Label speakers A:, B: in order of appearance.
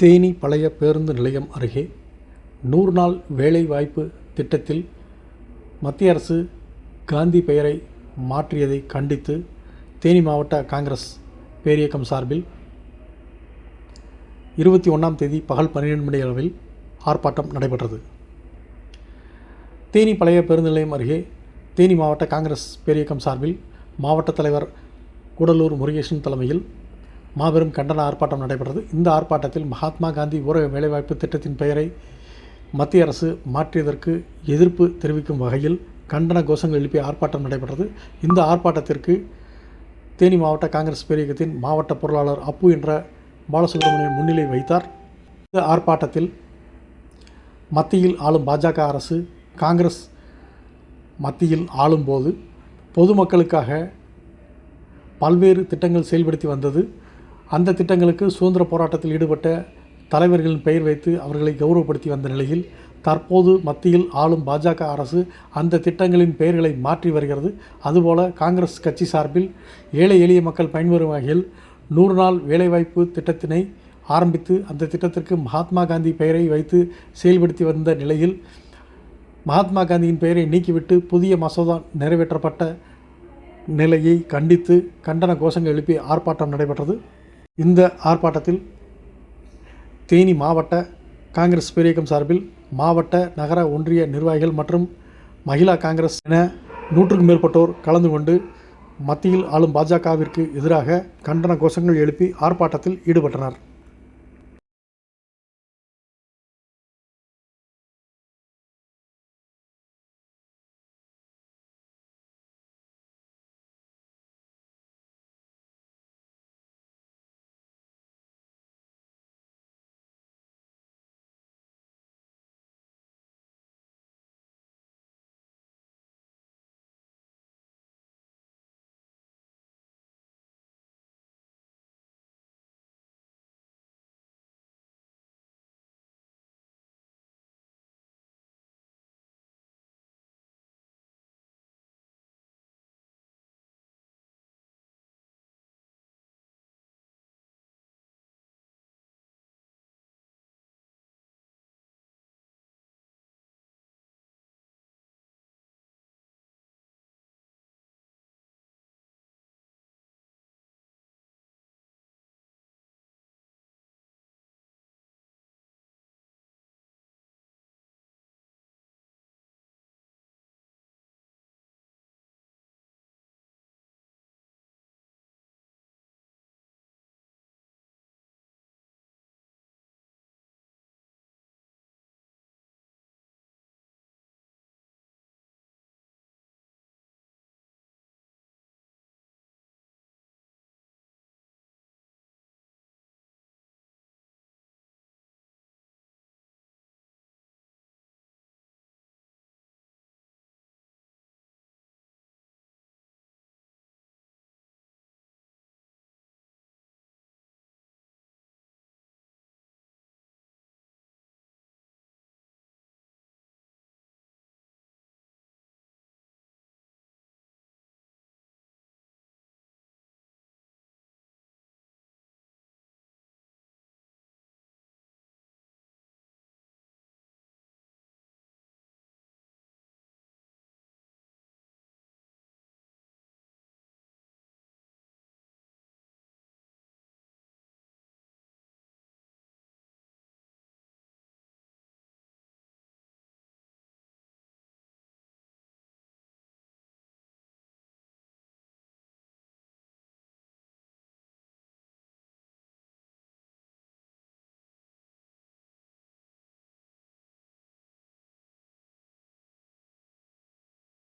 A: தேனி பழைய பேருந்து நிலையம் அருகே நூறு நாள் வேலைவாய்ப்பு திட்டத்தில் மத்திய அரசு காந்தி பெயரை மாற்றியதை கண்டித்து தேனி மாவட்ட காங்கிரஸ் பேரியக்கம் சார்பில் இருபத்தி ஒன்றாம் தேதி பகல் பன்னிரெண்டு மணி அளவில் ஆர்ப்பாட்டம் நடைபெற்றது. தேனி பழைய பேருந்து நிலையம் அருகே தேனி மாவட்ட காங்கிரஸ் பேரியக்கம் சார்பில் மாவட்ட தலைவர் கூடலூர் முருகேசன் தலைமையில் மாபெரும் கண்டன ஆர்ப்பாட்டம் நடைபெற்றது. இந்த ஆர்ப்பாட்டத்தில் மகாத்மா காந்தி ஊரக வேலைவாய்ப்பு திட்டத்தின் பெயரை மத்திய அரசு மாற்றியதற்கு எதிர்ப்பு தெரிவிக்கும் வகையில் கண்டன கோஷங்கள் எழுப்பிய ஆர்ப்பாட்டம் நடைபெற்றது. இந்த ஆர்ப்பாட்டத்திற்கு தேனி மாவட்ட காங்கிரஸ் பேரியக்கத்தின் மாவட்ட பொருளாளர் அப்பு என்ற பாலசுப்ரமணியன் முன்னிலை வைத்தார் இந்த ஆர்ப்பாட்டத்தில் மத்தியில் ஆளும் பாஜக அரசு காங்கிரஸ் மத்தியில் ஆளும்போது பொதுமக்களுக்காக பல்வேறு திட்டங்கள் செயல்படுத்தி வந்தது. அந்த திட்டங்களுக்கு சுதந்திர போராட்டத்தில் ஈடுபட்ட தலைவர்களின் பெயர் வைத்து அவர்களை கௌரவப்படுத்தி வந்த நிலையில் தற்போது மத்தியில் ஆளும் பாஜக அரசு அந்த திட்டங்களின் பெயர்களை மாற்றி வருகிறது. அதுபோல காங்கிரஸ் கட்சி சார்பில் ஏழை எளிய மக்கள் பயன்பெறும் வகையில் நூறு நாள் வேலைவாய்ப்பு திட்டத்தினை ஆரம்பித்து அந்த திட்டத்திற்கு மகாத்மா காந்தி பெயரை வைத்து செயல்படுத்தி வந்த நிலையில் மகாத்மா காந்தியின் பெயரை நீக்கிவிட்டு புதிய மசோதா நிறைவேற்றப்பட்ட நிலையை கண்டித்து கண்டன கோஷங்கள் எழுப்பி ஆர்ப்பாட்டம் நடைபெற்றது. இந்த ஆர்ப்பாட்டத்தில் தேனி மாவட்ட காங்கிரஸ் பேரியக்கம் சார்பில் மாவட்ட நகர ஒன்றிய நிர்வாகிகள் மற்றும் மகிழா காங்கிரஸ் என நூற்றுக்கும் மேற்பட்டோர் கலந்து கொண்டு மத்தியில் ஆளும் பாஜகவிற்கு எதிராக கண்டன கோஷங்கள் எழுப்பி ஆர்ப்பாட்டத்தில் ஈடுபட்டனர்.